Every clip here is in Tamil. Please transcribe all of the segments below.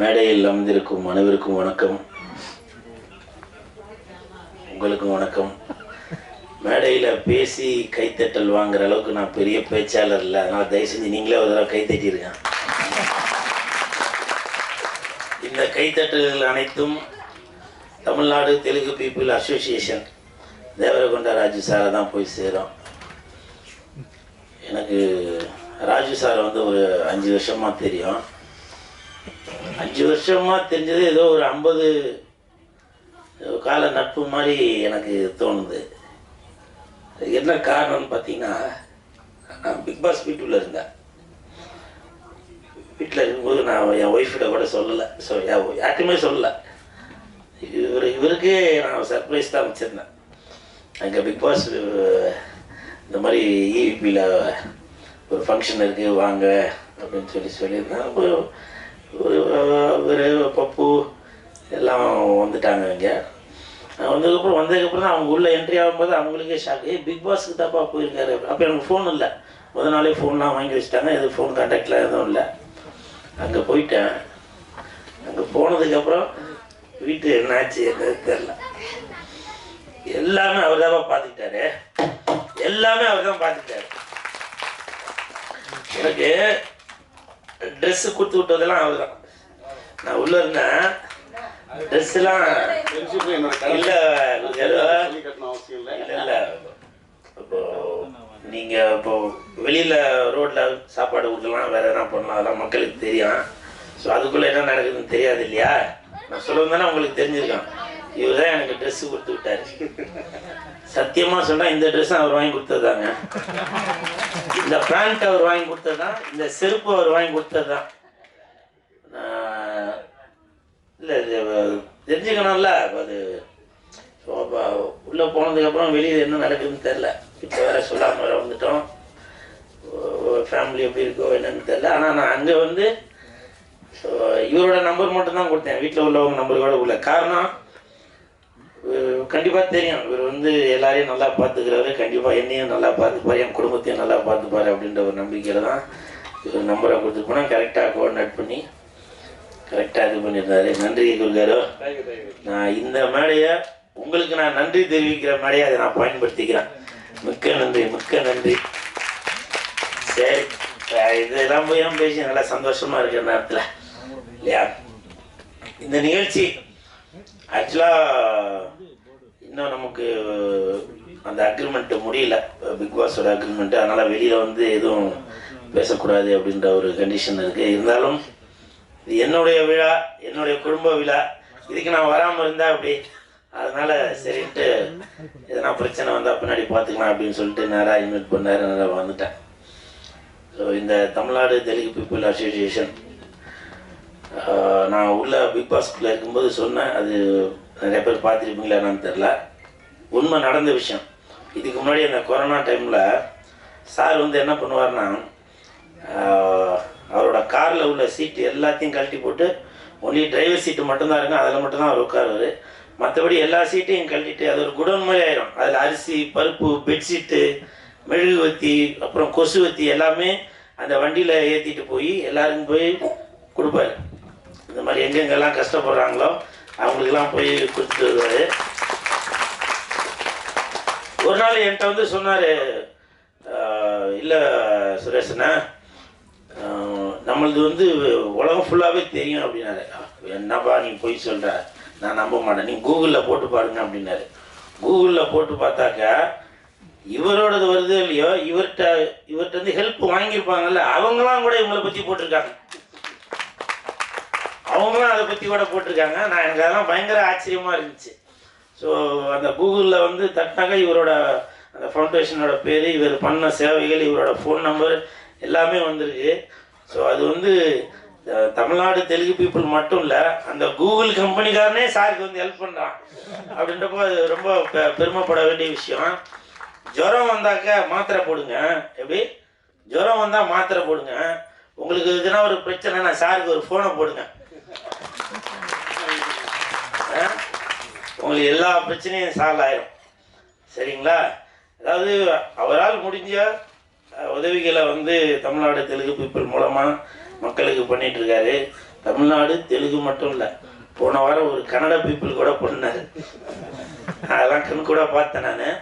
மேடையில் அமர்ந்திருக்கும் அனைவருக்கும் வணக்கம். உங்களுக்கும் வணக்கம். மேடையில் பேசி கைத்தட்டல் வாங்குற அளவுக்கு நான் பெரிய பேச்சாளர் இல்லை. அதனால் தயவு செஞ்சு நீங்களே ஒரு தடவை கைத்தட்டிருக்கேன் இந்த கைத்தட்டல்கள் அனைத்தும் தமிழ்நாடு தெலுங்கு பீப்புள் அசோசியேஷன் தேவரகொண்ட ராஜு சாரை தான் போய் சேரும். எனக்கு ராஜு சாரை வந்து ஒரு அஞ்சு வருஷமாக தெரியும். அஞ்சு வருஷமாக தெரிஞ்சது ஏதோ ஒரு ஐம்பது கால நட்பு மாதிரி எனக்கு தோணுது. அது என்ன காரணம்னு பார்த்தீங்கன்னா நான் பிக் பாஸ் இருந்தேன். வீட்டில் இருக்கும்போது நான் என் ஒய்ஃபிட கூட சொல்லலை. ஸோ யார்ட்டுமே சொல்லலை. இவர் இவருக்கே நான் சர்ப்ரைஸ் தான் வச்சுருந்தேன். அங்கே பிக் பாஸ் இந்த மாதிரி இவிபியில் ஒரு ஃபங்க்ஷன் இருக்குது வாங்க அப்படின்னு சொல்லி சொல்லியிருந்தேன். அப்போ ஒரு பப்பு எல்லாம் வந்துட்டாங்க இங்கே. வந்ததுக்கப்புறம் வந்ததுக்கப்புறம் தான் அவங்க உள்ளே என்ட்ரி ஆகும்போது அவங்களுக்கே ஷாக் பிக் பாஸ்க்கு தப்பாக போயிருக்காரு. அப்போ எனக்கு ஃபோன் இல்லை. முத நாளே ஃபோன்லாம் வாங்கி வச்சுட்டாங்க. எதுவும் ஃபோன் கான்டாக்டில் எதுவும் இல்லை. அங்கே போயிட்டேன். அங்கே போனதுக்கப்புறம் வீட்டு என்னாச்சு என்னது தெரில எல்லாமே அவர் தான் பார்த்துக்கிட்டாரு எல்லாமே அவர் தான் பார்த்துக்கிட்டாரு எனக்கு ட்ரெஸ்ஸு கொடுத்து விட்டதெல்லாம் அவர் தான் நான் உள்ள இருந்தேன். ட்ரெஸ் எல்லாம் அவசியம் இல்லை. இல்ல இல்ல. இப்போ நீங்க இப்போ வெளியில ரோட்ல சாப்பாடு கொடுக்கலாம் வேற என்ன பண்ணலாம் அதெல்லாம் மக்களுக்கு தெரியும். ஸோ அதுக்குள்ள என்ன நடக்குதுன்னு தெரியாது இல்லையா? நான் சொல்லுவேன் தானே உங்களுக்கு தெரிஞ்சிருக்கான் இவர் தான் எனக்கு ட்ரெஸ் கொடுத்து விட்டாரு. சத்தியமா சொன்னா இந்த ட்ரெஸ் அவர் வாங்கி கொடுத்ததாங்க இந்த பேண்ட் அவர் வாங்கி கொடுத்ததுதான் இந்த செருப்பு அவர் வாங்கி கொடுத்ததுதான். இல்லை இது தெரிஞ்சுக்கணும்ல அது ஸோ உள்ளே போனதுக்கப்புறம் வெளியில் என்ன நடக்குதுன்னு தெரில இப்போ வேற சொல்லாமல் வேற வந்துட்டோம். ஃபேமிலி எப்படி இருக்கோ என்னன்னு தெரில ஆனால் நான் அங்கே வந்து ஸோ இவரோட நம்பர் மட்டும் தான் கொடுத்தேன். வீட்டில் உள்ளவங்க நம்பர் கூட உள்ள காரணம் கண்டிப்பாக தெரியும். இவர் வந்து எல்லாரையும் நல்லா பார்த்துக்கிறாரு. கண்டிப்பாக என்னையும் நல்லா பார்த்துப்பாரு என் குடும்பத்தையும் நல்லா பார்த்துப்பாரு அப்படின்ற ஒரு நம்பிக்கையில் தான் இவர் நம்பரை கொடுத்து போனால் கரெக்டாக கோஆர்டினேட் பண்ணி கரெக்டாக இது பண்ணியிருந்தாரு. நன்றி குருகாரு நான் இந்த மேடையை உங்களுக்கு நான் நன்றி தெரிவிக்கிற மேடையை அதை நான் பயன்படுத்திக்கிறேன். மிக்க நன்றி மிக்க நன்றி. சரி இதெல்லாம் போய் தான் பேசி நல்லா சந்தோஷமா இருக்கிற நேரத்தில் இல்லையா? இந்த நிகழ்ச்சி ஆக்சுவலாக இன்னும் நமக்கு அந்த அக்ரிமெண்ட் முடியல. பிக் பாஸோட அக்ரிமெண்ட் அதனால் வெளியில் வந்து எதுவும் பேசக்கூடாது அப்படின்ற ஒரு கண்டிஷன் இருக்குது இருந்தாலும் இது என்னுடைய விழா என்னுடைய குடும்ப விழா. இதுக்கு நான் வராமல் இருந்தா அப்படி அதனால சரின்ட்டு எதனா பிரச்சனை வந்தால் பின்னாடி பார்த்துக்கலாம் அப்படின்னு சொல்லிட்டு நேராக இன்வைட் பண்ணாரு. நேராக வந்துட்டேன். ஸோ இந்த தமிழ்நாடு தெலுங்கு பீப்புள் அசோசியேஷன் நான் உள்ள பிக் பாஸ்குள்ளே இருக்கும்போது சொன்னேன். அது நிறைய பேர் பார்த்துருப்பீங்களா என்னன்னு தெரில உண்மை நடந்த விஷயம். இதுக்கு முன்னாடி அந்த கொரோனா டைமில் சார் வந்து என்ன பண்ணுவார்னா அவரோட காரில் உள்ள சீட்டு எல்லாத்தையும் கழட்டி போட்டு ஒன்லி டிரைவர் சீட்டு மட்டும்தான் இருக்கும் அதில் மட்டும்தான் அவர் உட்காருவார். மற்றபடி எல்லா சீட்டையும் கழட்டிட்டு அது ஒரு குடோன் மாதிரி ஆயிரும். அதில் அரிசி பருப்பு பெட்ஷீட்டு மெழுகுவத்தி அப்புறம் கொசுவத்தி எல்லாமே அந்த வண்டியில் ஏற்றிட்டு போய் எல்லாருக்கும் போய் கொடுப்பாரு. இந்த மாதிரி எங்கெங்கெல்லாம் கஷ்டப்படுறாங்களோ அவங்களுக்கெல்லாம் போய் கொடுத்துட்டு வருவார் ஒரு நாள் என்கிட்ட வந்து சொன்னார் இல்லை சுரேஷண்ணா நம்மளது வந்து உலகம் ஃபுல்லாகவே தெரியும் அப்படின்னாரு. என்னப்பா நீ போய் சொல்கிற நான் நம்ப மாட்டேன். நீ கூகுளில் போட்டு பாருங்க அப்படின்னாரு. கூகுளில் போட்டு பார்த்தாக்கா இவரோடது வருது இல்லையோ இவர்கிட்ட இவர்கிட்ட வந்து ஹெல்ப் வாங்கியிருப்பாங்கல்ல அவங்களாம் கூட இவங்களை பற்றி போட்டிருக்காங்க. அவங்களும் அதை பற்றி கூட போட்டிருக்காங்க. நான் எனக்கு அதெல்லாம் பயங்கர ஆச்சரியமாக இருந்துச்சு. ஸோ அந்த கூகுளில் வந்து தட்டாக இவரோட அந்த ஃபவுண்டேஷனோட பேர் இவர் பண்ண சேவைகள் இவரோட ஃபோன் நம்பர் எல்லாமே வந்திருக்கு. ஸோ அது வந்து தமிழ்நாடு தெலுங்கு பீப்புள் மட்டும் இல்லை அந்த கூகுள் கம்பெனிக்காரனே சாருக்கு வந்து ஹெல்ப் பண்ணுறான் அப்படின்றப்போ அது ரொம்ப பெ- பெருமைப்பட வேண்டிய விஷயம். ஜுரம் வந்தாக்க மாத்திரை போடுங்க. எப்படி? ஜுரம் வந்தால் மாத்திரை போடுங்க. உங்களுக்கு எதுனா ஒரு பிரச்சனைனா சாருக்கு ஒரு ஃபோனை போடுங்க ஆ? உங்களுக்கு எல்லா பிரச்சனையும் சால்வ் ஆயிரும். சரிங்களா? அதாவது அவரால் முடிஞ்ச உதவிகளை வந்து தமிழ்நாடு தெலுங்கு பீப்புள் மூலமாக மக்களுக்கு பண்ணிட்டு இருக்காரு தமிழ்நாடு தெலுங்கு மட்டும் இல்லை போன வாரம் ஒரு கன்னட பீப்புள் கூட பண்ணார். அதெல்லாம் கண் கூட பார்த்தேன் நான்.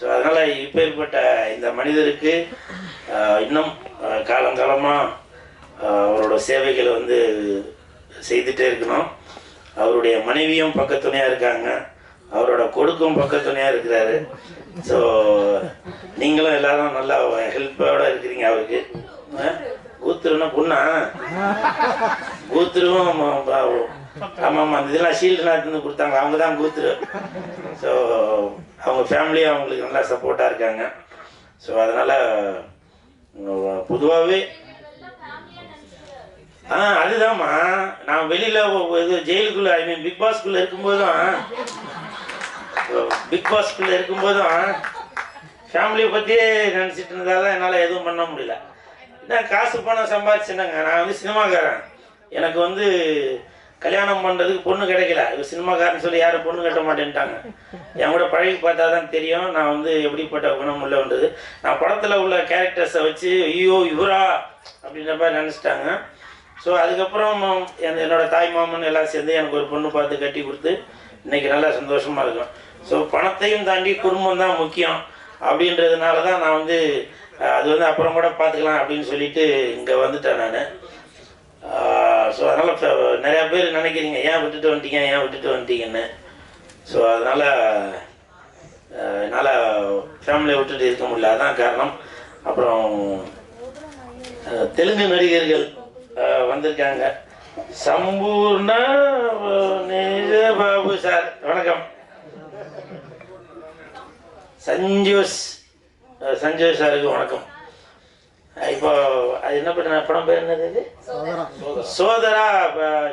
ஸோ அதனால் இப்பேற்பட்ட இந்த மனிதருக்கு இன்னும் காலங்காலமாக அவரோட சேவைகளை வந்து செய்துட்டே இருக்கணும். அவருடைய மனைவியும் பக்கத்துணையாக இருக்காங்க. அவரோட கொடுக்கும் பக்கத்துணையாக இருக்கிறாரு. ஸோ நீங்களும் எல்லாரும் நல்லா ஹெல்ப்போட இருக்கிறீங்க அவருக்கு. கூத்துருன்னா பொண்ணா? கூத்துருவும் ஆமாம் ஆமாம் அந்த இதெல்லாம் ஷீல்டு நாட்டுன்னு கொடுத்தாங்க. அவங்க தான் கூத்துரு. ஸோ அவங்க ஃபேமிலியும் அவங்களுக்கு நல்லா சப்போர்ட்டாக இருக்காங்க. ஸோ அதனால் பொதுவாகவே ஆ அதுதாம்மா. நான் வெளியில் இது ஜெயிலுக்குள்ளே ஐ மீன் பிக் பாஸ்குள்ள இருக்கும்போதும் பிக் பாஸ்குள்ள இருக்கும்போதும் ஃபேமிலியை பற்றியே நினச்சிட்டு தான் என்னால் எதுவும் பண்ண முடியல. என்ன காசு பணம் சம்பாதிச்சுனாங்க நான் வந்து சினிமாக்காரன். எனக்கு வந்து கல்யாணம் பண்ணுறதுக்கு பொண்ணு கிடைக்கல. இது சினிமாக்காரன் சொல்லி யாரும் பொண்ணு கட்ட மாட்டேன்ட்டாங்க. என் கூட பழகி பார்த்தா தான் தெரியும். நான் வந்து எப்படிப்பட்ட குணம் உள்ளவன்றது நான் படத்தில் உள்ள கேரக்டர்ஸை வச்சு ஐயோ இவரா? அப்படின்ற மாதிரி நினச்சிட்டாங்க. ஸோ அதுக்கப்புறம் என் என்னோட தாய் மாமன் எல்லாம் சேர்ந்து எனக்கு ஒரு பொண்ணு பார்த்து கட்டி கொடுத்து இன்னைக்கு நல்லா சந்தோஷமாக இருக்கும். ஸோ பணத்தையும் தாண்டி குடும்பம் தான் முக்கியம் அப்படின்றதுனால தான் நான் வந்து அது வந்து அப்புறம் கூட பார்த்துக்கலாம் அப்படின்னு சொல்லிட்டு இங்கே வந்துட்டேன் நான். ஸோ அதனால் இப்போ நிறையா பேர் நினைக்கிறீங்க ஏன் விட்டுட்டு வந்துட்டீங்க ஏன் விட்டுட்டு வந்துட்டீங்கன்னு? ஸோ அதனால் என்னால் ஃபேமிலியை விட்டுட்டு இருக்க முடியல. அதான் காரணம். அப்புறம் தெலுங்கு நடிகர்கள் வந்திருக்காங்க. சம்பூர்ண பாபு சார். வணக்கம். சஞ்சோஸ். அஹ், சஞ்சோஸ் சாருக்கு வணக்கம். இப்போ அது என்ன பண்ண படம் பேர் என்னது இது? சோதரா.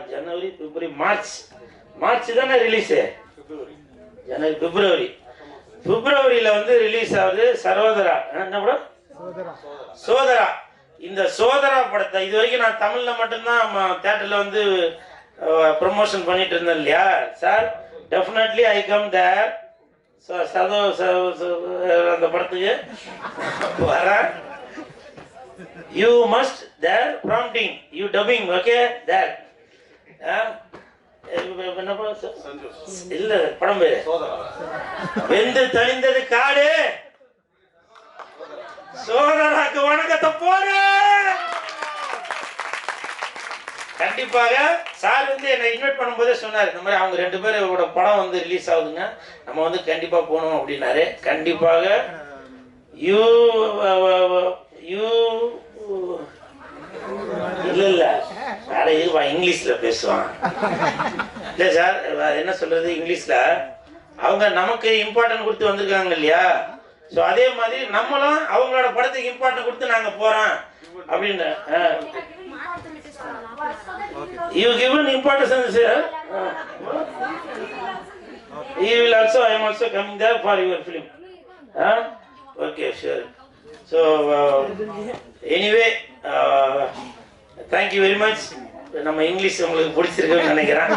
ஜனவரி பிப்ரவரி மார்ச். மார்ச் தானே ரிலீஸு ஜனவரி பிப்ரவரி. பிப்ரவரியில் வந்து ரிலீஸ் ஆகுது சரோதரா. என்ன படம்? சோதரா. இந்த சோதரா படத்தை இது வரைக்கும் நான் தமிழ்ல மட்டும்தான் தேட்டர்ல வந்து ப்ரொமோஷன் பண்ணிட்டு இருந்தேன் இல்லையா? Sir definitely I come there சதோ அந்த படத்துக்கு வரேன். You must there prompting you dubbing okay there? இல்ல படம் பேரு. வெந்து தணிந்தது காடு. சோழராக்கு வணக்கத்தை போடு. கண்டிப்பாக சார் வந்து என்னை இன்வைட் பண்ணும்போதே சொன்னார். இந்த மாதிரி அவங்க ரெண்டு பேரோட படம் வந்து ரிலீஸ் ஆகுதுங்க. நம்ம வந்து கண்டிப்பாக போகணும் அப்படின்னாரு. கண்டிப்பாக யூ யூ இல்ல இல்ல. வேற இதுவா இங்கிலீஷ்ல பேசுவான். இல்ல சார் என்ன சொல்றது இங்கிலீஷ்ல? அவங்க நமக்கு இம்பார்ட்டன்ட் கொடுத்து வந்திருக்காங்க இல்லையா? ஸோ அதே மாதிரி நம்மளும் அவங்களோட படத்துக்கு இம்பார்ட்டன்ட் கொடுத்து நாங்க போறோம். அப்படின்னு you given importance sir you will also I am also coming there for your film okay sure so anyway thank you very much நம்ம இங்கிலீஷ் உங்களுக்கு பிடிச்சிருக்குன்னு நினைக்கிறேன்.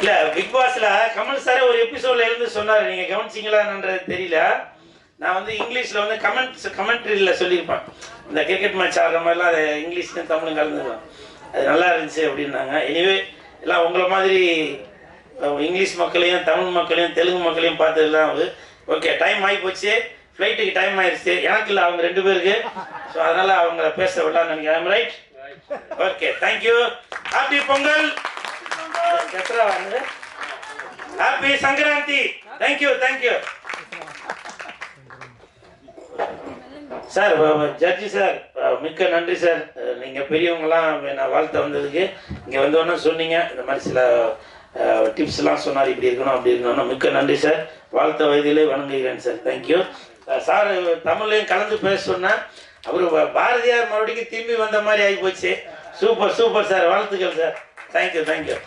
இல்ல பிக் பாஸ்ல கமல் சாரே ஒரு எபிசோட்ல இருந்து சொன்னாரு. நீங்க கவனிச்சீங்களான்றது தெரியல. நான் வந்து இங்கிலீஷ்ல வந்து கமெண்ட் கமெண்ட்ரியில சொல்லியிருப்பேன். இந்த கிரிக்கெட் மேட்ச் ஆடுற மாதிரிலாம் அது இங்கிலீஷ்லையும் தமிழும் கலந்துருவேன் அது நல்லா இருந்துச்சு அப்படின்னாங்க. எனிவே எல்லாம் உங்களை மாதிரி இங்கிலீஷ் மக்களையும் தமிழ் மக்களையும் தெலுங்கு மக்களையும் பார்த்ததுலாம் வந்து ஓகே டைம் ஆகி போச்சு ஃப்ளைட்டுக்கு டைம் ஆயிடுச்சு எனக்கு இல்லை அவங்க ரெண்டு பேருக்கு. ஸோ அதனால அவங்கள பேச விடலாம்னு நினைக்கிறேன். Right okay thank you happy Pongal Dasara ಅಂದ್ರೆ happy Sankranti thank you thank you sir judge sir மிக்க நன்றி சார் நீங்க பெரியவங்களாம் நான் வாழ்த்த வந்ததுக்கு இங்க வந்தோடனே சொன்னீங்க இந்த மாதிரி சில டிப்ஸ் எல்லாம் சொன்னார் இப்படி இருக்கணும் அப்படி இருக்கணும் மிக்க நன்றி சார் வாழ்த்த வயதிலே வணங்குகிறேன் சார் தேங்க்யூ சார் தமிழ்லையும் கலந்து பேச சொன்னேன் அவர் பாரதியார் மறுபடியும் திரும்பி வந்த மாதிரி ஆகி போச்சு சூப்பர் சூப்பர் சார் வாழ்த்துக்கள் sir thank you thank you